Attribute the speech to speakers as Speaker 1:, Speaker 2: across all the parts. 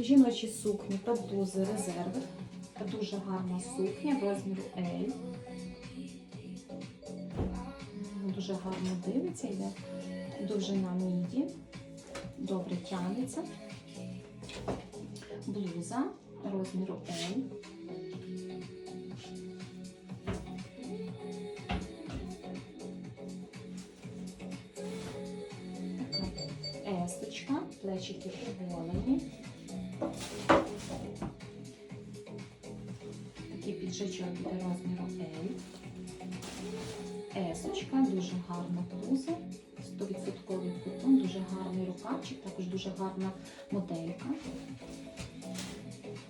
Speaker 1: Жіночі сукні блузи резерви. Дуже гарна сукня розміру L. Дуже гарно дивиться, йде довжина міді, добре тягнеться. Блуза розміру L. плечики оголені. Такий піджачок буде розміру L. Есочка, дуже гарна блуза, 100% кутон, дуже гарний рукавчик, також дуже гарна моделька.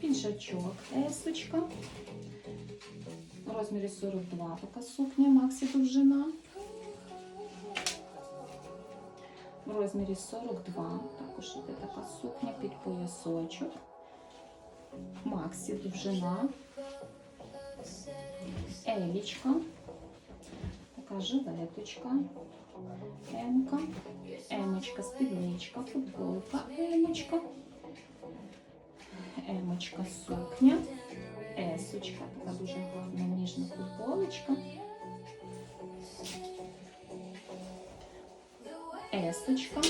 Speaker 1: Піджачок, есочка. Розмірі 42 така сукня, максі довжина. В розмірі 42 також іде така сукня під поясочок. Максі довжина. Елічка. Така жилеточка. Емка. Емочка, спідничка, футболка, емочка. Емочка, сукня. Есочка, така дуже гарна ніжна футболочка. Есочка.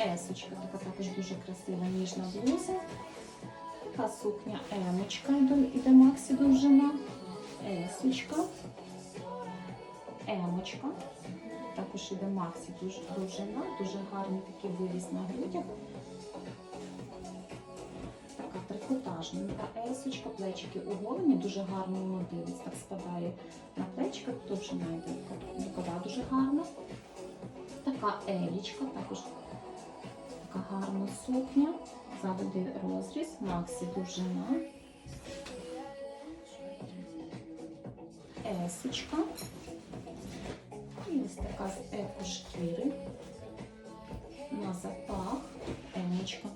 Speaker 1: Есочка, така також дуже красива ніжна блуза. Така сукня емочка, іде максі довжина. Есочка. Емочка. Також іде максі довжина, дуже гарний такий виріз на грудях. Така трикотажненька есочка, плечики оголені, дуже гарно воно так спадає на плечиках, довжина йде рукава дуже гарна. Така елічка, також така гарна сукня, завжди розріз, максі довжина, есочка. І ось така з екошкіри. На запах емочка.